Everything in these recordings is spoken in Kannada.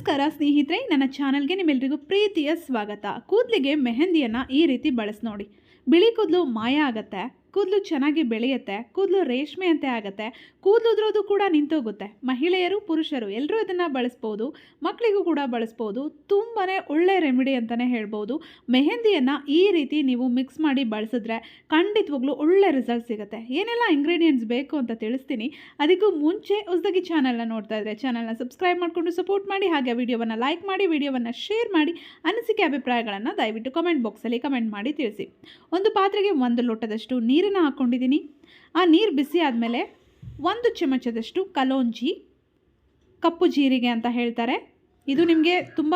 ನಮಸ್ಕಾರ, ಸ್ನೇಹಿತರೆ. ನನ್ನ ಚಾನಲ್ಗೆ ನಿಮ್ಮೆಲ್ಲರಿಗೂ ಪ್ರೀತಿಯ ಸ್ವಾಗತ. ಕೂದಲಿಗೆ ಮೆಹಂದಿಯನ್ನು ಈ ರೀತಿ ಬಳಸಿ ನೋಡಿ. ಬಿಳಿ ಕೂದಲು ಮಾಯ ಆಗತ್ತೆ. ಕೂದಲು ಚೆನ್ನಾಗಿ ಬೆಳೆಯುತ್ತೆ, ಕೂದಲು ರೇಷ್ಮೆ ಅಂತೆ ಆಗುತ್ತೆ, ಕೂದಲು ಉದುರೋದು ಕೂಡ ನಿಂತೋಗುತ್ತೆ. ಮಹಿಳೆಯರು, ಪುರುಷರು ಎಲ್ಲರೂ ಇದನ್ನು ಬಳಸ್ಬೋದು ಮಕ್ಕಳಿಗೂ ಕೂಡ ಬಳಸ್ಬೋದು ತುಂಬಾ ಒಳ್ಳೆ ರೆಮಿಡಿ ಅಂತಲೇ ಹೇಳ್ಬೋದು. ಮೆಹಂದಿಯನ್ನು ಈ ರೀತಿ ನೀವು ಮಿಕ್ಸ್ ಮಾಡಿ ಬಳಸಿದ್ರೆ ಖಂಡಿತವಾಗ್ಲೂ ಒಳ್ಳೆ ರಿಸಲ್ಟ್ ಸಿಗುತ್ತೆ. ಏನೆಲ್ಲ ಇಂಗ್ರೀಡಿಯೆಂಟ್ಸ್ ಬೇಕು ಅಂತ ತಿಳಿಸ್ತೀನಿ. ಅದಕ್ಕೂ ಮುಂಚೆ ಹೊಸದಾಗಿ ಚಾನಲ್ನ ನೋಡ್ತಾ ಇದ್ರೆ ಚಾನಲ್ನ ಸಬ್ಸ್ಕ್ರೈಬ್ ಮಾಡಿಕೊಂಡು ಸಪೋರ್ಟ್ ಮಾಡಿ, ಹಾಗೆ ವಿಡಿಯೋವನ್ನು ಲೈಕ್ ಮಾಡಿ ವಿಡಿಯೋವನ್ನು ಶೇರ್ ಮಾಡಿ, ಅನಿಸಿಕೆ ಅಭಿಪ್ರಾಯಗಳನ್ನು ದಯವಿಟ್ಟು ಕಮೆಂಟ್ ಬಾಕ್ಸಲ್ಲಿ ಕಮೆಂಟ್ ಮಾಡಿ ತಿಳಿಸಿ. ಒಂದು ಪಾತ್ರೆಗೆ ಒಂದು ಲೋಟದಷ್ಟು ನೀರನ್ನು ಹಾಕ್ಕೊಂಡಿದ್ದೀನಿ ಆ ನೀರು ಬಿಸಿ ಆದಮೇಲೆ ಒಂದು ಚಮಚದಷ್ಟು ಕಲೋಂಜಿ, ಕಪ್ಪು ಜೀರಿಗೆ ಅಂತ ಹೇಳ್ತಾರೆ. ಇದು ನಿಮಗೆ ತುಂಬ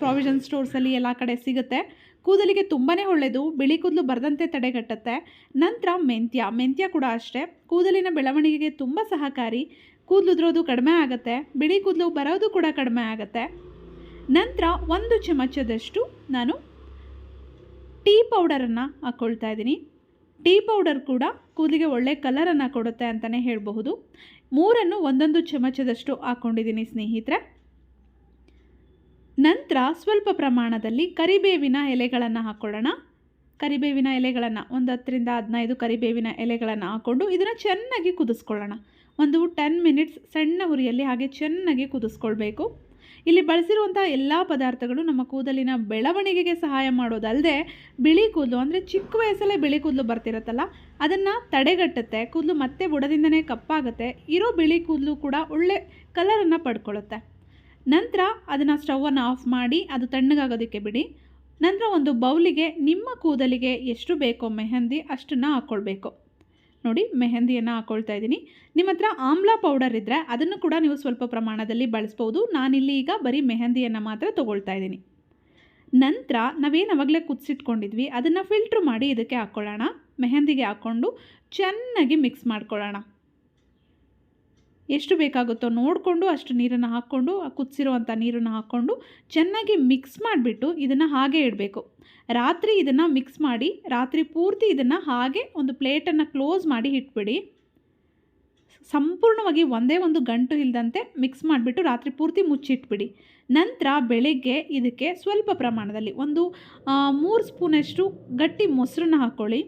ಪ್ರಾವಿಷನ್ ಸ್ಟೋರ್ಸಲ್ಲಿ ಎಲ್ಲ ಕಡೆ ಸಿಗುತ್ತೆ. ಕೂದಲಿಗೆ ತುಂಬಾ ಒಳ್ಳೆಯದು ಬಿಳಿ ಕೂದಲು ಬರದಂತೆ ತಡೆಗಟ್ಟುತ್ತೆ. ನಂತರ ಮೆಂತ್ಯ ಮೆಂತ್ಯ ಕೂಡ ಅಷ್ಟೇ. ಕೂದಲಿನ ಬೆಳವಣಿಗೆಗೆ ತುಂಬ ಸಹಕಾರಿ. ಕೂದಲು ಉದ್ರೋದು ಕಡಿಮೆ ಆಗುತ್ತೆ, ಬಿಳಿ ಕೂದಲು ಬರೋದು ಕೂಡ ಕಡಿಮೆ ಆಗುತ್ತೆ. ನಂತರ ಒಂದು ಚಮಚದಷ್ಟು ನಾನು ಟೀ ಪೌಡರನ್ನು ಹಾಕ್ಕೊಳ್ತಾ ಇದ್ದೀನಿ. ಟೀ ಪೌಡರ್ ಕೂಡ ಕೂದಲಿಗೆ ಒಳ್ಳೆ ಕಲರನ್ನು ಕೊಡುತ್ತೆ ಅಂತಲೇ ಹೇಳಬಹುದು. ಮೂರನ್ನು ಒಂದೊಂದು ಚಮಚದಷ್ಟು ಹಾಕ್ಕೊಂಡಿದ್ದೀನಿ ಸ್ನೇಹಿತರೆ. ನಂತರ ಸ್ವಲ್ಪ ಪ್ರಮಾಣದಲ್ಲಿ ಕರಿಬೇವಿನ ಎಲೆಗಳನ್ನು ಹಾಕ್ಕೊಳ್ಳೋಣ ಕರಿಬೇವಿನ ಎಲೆಗಳನ್ನು ಒಂದು ಹತ್ತರಿಂದ ಹದಿನೈದು ಕರಿಬೇವಿನ ಎಲೆಗಳನ್ನು ಹಾಕ್ಕೊಂಡು ಇದನ್ನು ಚೆನ್ನಾಗಿ ಕುದಿಸ್ಕೊಳ್ಳೋಣ. ಒಂದು ಟೆನ್ ಮಿನಿಟ್ಸ್ ಸಣ್ಣ ಉರಿಯಲ್ಲಿ ಹಾಗೆ ಚೆನ್ನಾಗಿ ಕುದಿಸ್ಕೊಳ್ಬೇಕು. ಇಲ್ಲಿ ಬಳಸಿರುವಂಥ ಎಲ್ಲ ಪದಾರ್ಥಗಳು ನಮ್ಮ ಕೂದಲಿನ ಬೆಳವಣಿಗೆಗೆ ಸಹಾಯ ಮಾಡೋದಲ್ಲದೆ ಬಿಳಿ ಕೂದಲು ಅಂದರೆ ಚಿಕ್ಕ ವಯಸ್ಸಲ್ಲೇ ಬಿಳಿ ಕೂದಲು ಬರ್ತಿರುತ್ತಲ್ಲ, ಅದನ್ನು ತಡೆಗಟ್ಟುತ್ತೆ, ಕೂದಲು ಮತ್ತೆ ಬುಡದಿಂದನೇ ಕಪ್ಪಾಗುತ್ತೆ, ಇರೋ ಬಿಳಿ ಕೂದಲು ಕೂಡ ಒಳ್ಳೆ ಕಲರನ್ನು ಪಡ್ಕೊಳ್ಳುತ್ತೆ ನಂತರ ಅದನ್ನು ಸ್ಟವನ್ನು ಆಫ್ ಮಾಡಿ ಅದು ತಣ್ಣಗಾಗೋದಕ್ಕೆ ಬಿಡಿ. ನಂತರ ಒಂದು ಬೌಲಿಗೆ ನಿಮ್ಮ ಕೂದಲಿಗೆ ಎಷ್ಟು ಬೇಕೋ ಮೆಹಂದಿ ಅಷ್ಟನ್ನು ಹಾಕ್ಕೊಳ್ಬೇಕು ನೋಡಿ ಮೆಹಂದಿಯನ್ನು ಹಾಕ್ಕೊಳ್ತಾ ಇದ್ದೀನಿ. ನಿಮ್ಮ ಹತ್ರ ಆಮ್ಲ ಪೌಡರ್ ಇದ್ದರೆ ಅದನ್ನು ಕೂಡ ನೀವು ಸ್ವಲ್ಪ ಪ್ರಮಾಣದಲ್ಲಿ ಬಳಸ್ಬೋದು. ನಾನಿಲ್ಲಿ ಈಗ ಬರೀ ಮೆಹಂದಿಯನ್ನು ಮಾತ್ರ ತೊಗೊಳ್ತಾ ಇದ್ದೀನಿ. ನಂತರ ನಾವೇನು ಅವಾಗಲೇ ಕುದಿಸಿಟ್ಕೊಂಡಿದ್ವಿ, ಅದನ್ನು ಫಿಲ್ಟ್ರ್ ಮಾಡಿ ಇದಕ್ಕೆ ಹಾಕ್ಕೊಳ್ಳೋಣ ಮೆಹಂದಿಗೆ ಹಾಕ್ಕೊಂಡು ಚೆನ್ನಾಗಿ ಮಿಕ್ಸ್ ಮಾಡ್ಕೊಳ್ಳೋಣ. ಎಷ್ಟು ಬೇಕಾಗುತ್ತೋ ನೋಡಿಕೊಂಡು ಅಷ್ಟು ನೀರನ್ನು ಹಾಕ್ಕೊಂಡು ಕುದಿಸಿರುವಂಥ ನೀರನ್ನು ಹಾಕ್ಕೊಂಡು ಚೆನ್ನಾಗಿ ಮಿಕ್ಸ್ ಮಾಡಿಬಿಟ್ಟು ಇದನ್ನು ಹಾಗೆ ಇಡಬೇಕು. ರಾತ್ರಿ ಇದನ್ನು ಮಿಕ್ಸ್ ಮಾಡಿ, ರಾತ್ರಿ ಪೂರ್ತಿ ಇದನ್ನು ಹಾಗೆ ಒಂದು ಪ್ಲೇಟನ್ನು ಕ್ಲೋಸ್ ಮಾಡಿ ಇಟ್ಬಿಡಿ. ಸಂಪೂರ್ಣವಾಗಿ ಒಂದೇ ಒಂದು ಗಂಟು ಇಲ್ಲದಂತೆ ಮಿಕ್ಸ್ ಮಾಡಿಬಿಟ್ಟು ರಾತ್ರಿ ಪೂರ್ತಿ ಮುಚ್ಚಿಟ್ಬಿಡಿ. ನಂತರ ಬೆಳಿಗ್ಗೆ ಇದಕ್ಕೆ ಸ್ವಲ್ಪ ಪ್ರಮಾಣದಲ್ಲಿ ಒಂದು ಮೂರು ಸ್ಪೂನಷ್ಟು ಗಟ್ಟಿ ಮೊಸರನ್ನ ಹಾಕ್ಕೊಳ್ಳಿ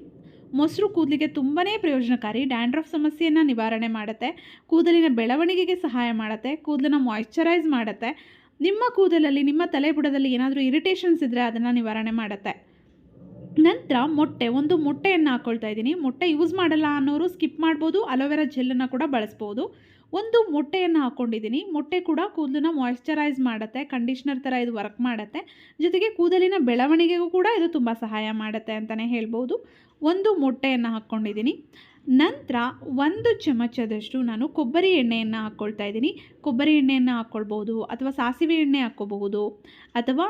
ಮೊಸರು ಕೂದಲಿಗೆ ತುಂಬಾ ಪ್ರಯೋಜನಕಾರಿ, ಡ್ಯಾಂಡ್ರಫ್ ಸಮಸ್ಯೆಯನ್ನು ನಿವಾರಣೆ ಮಾಡುತ್ತೆ, ಕೂದಲಿನ ಬೆಳವಣಿಗೆಗೆ ಸಹಾಯ ಮಾಡುತ್ತೆ, ಕೂದಲನ್ನ ಮಾಯ್ಶ್ಚರೈಸ್ ಮಾಡುತ್ತೆ, ನಿಮ್ಮ ಕೂದಲಲ್ಲಿ, ನಿಮ್ಮ ತಲೆ ಬುಡದಲ್ಲಿ ಏನಾದರೂ ಇರಿಟೇಷನ್ಸ್ ಇದ್ದರೆ ಅದನ್ನು ನಿವಾರಣೆ ಮಾಡುತ್ತೆ. ನಂತರ ಮೊಟ್ಟೆ, ಒಂದು ಮೊಟ್ಟೆಯನ್ನು ಹಾಕ್ಕೊಳ್ತಾ ಇದ್ದೀನಿ. ಮೊಟ್ಟೆ ಯೂಸ್ ಮಾಡಲ್ಲ ಅನ್ನೋರು ಸ್ಕಿಪ್ ಮಾಡ್ಬೋದು, ಅಲೋವೆರಾ ಜೆಲ್ಲನ್ನು ಕೂಡ ಬಳಸ್ಬೋದು. ಒಂದು ಮೊಟ್ಟೆಯನ್ನು ಹಾಕ್ಕೊಂಡಿದ್ದೀನಿ. ಮೊಟ್ಟೆ ಕೂಡ ಕೂದಲನ್ನ ಮಾಯಿಶ್ಚರೈಸ್ ಮಾಡುತ್ತೆ ಕಂಡೀಷ್ನರ್ ಥರ ಇದು ವರ್ಕ್ ಮಾಡುತ್ತೆ. ಜೊತೆಗೆ ಕೂದಲಿನ ಬೆಳವಣಿಗೆಗೂ ಕೂಡ ಇದು ತುಂಬ ಸಹಾಯ ಮಾಡುತ್ತೆ ಅಂತಲೇ ಹೇಳ್ಬೋದು. ಒಂದು ಮೊಟ್ಟೆಯನ್ನು ಹಾಕ್ಕೊಂಡಿದ್ದೀನಿ. ನಂತರ ಒಂದು ಚಮಚದಷ್ಟು ನಾನು ಕೊಬ್ಬರಿ ಎಣ್ಣೆಯನ್ನು ಹಾಕ್ಕೊಳ್ತಾ ಇದ್ದೀನಿ. ಕೊಬ್ಬರಿ ಎಣ್ಣೆಯನ್ನು ಹಾಕ್ಕೊಳ್ಬೋದು ಅಥವಾ ಸಾಸಿವೆ ಎಣ್ಣೆ ಹಾಕ್ಕೋಬಹುದು ಅಥವಾ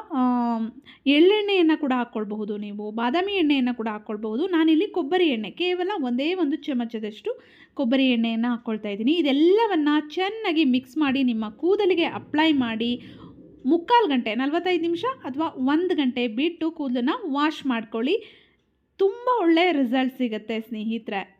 ಎಳ್ಳೆಣ್ಣೆಯನ್ನು ಕೂಡ ಹಾಕ್ಕೊಳ್ಬಹುದು ನೀವು. ಬಾದಾಮಿ ಎಣ್ಣೆಯನ್ನು ಕೂಡ ಹಾಕ್ಕೊಳ್ಬಹುದು ನಾನಿಲ್ಲಿ ಕೊಬ್ಬರಿ ಎಣ್ಣೆ, ಕೇವಲ ಒಂದೇ ಒಂದು ಚಮಚದಷ್ಟು ಕೊಬ್ಬರಿ ಎಣ್ಣೆಯನ್ನು ಹಾಕ್ಕೊಳ್ತಾ ಇದ್ದೀನಿ. ಇದೆಲ್ಲವನ್ನು ಚೆನ್ನಾಗಿ ಮಿಕ್ಸ್ ಮಾಡಿ ನಿಮ್ಮ ಕೂದಲಿಗೆ ಅಪ್ಲೈ ಮಾಡಿ ಮುಕ್ಕಾಲು ಗಂಟೆ, ನಲ್ವತ್ತೈದು ನಿಮಿಷ ಅಥವಾ ಒಂದು ಗಂಟೆ ಬಿಟ್ಟು ಕೂದಲನ್ನು ವಾಶ್ ಮಾಡ್ಕೊಳ್ಳಿ. ತುಂಬ ಒಳ್ಳೆಯ ರಿಸಲ್ಟ್ ಸಿಗುತ್ತೆ ಸ್ನೇಹಿತರೆ.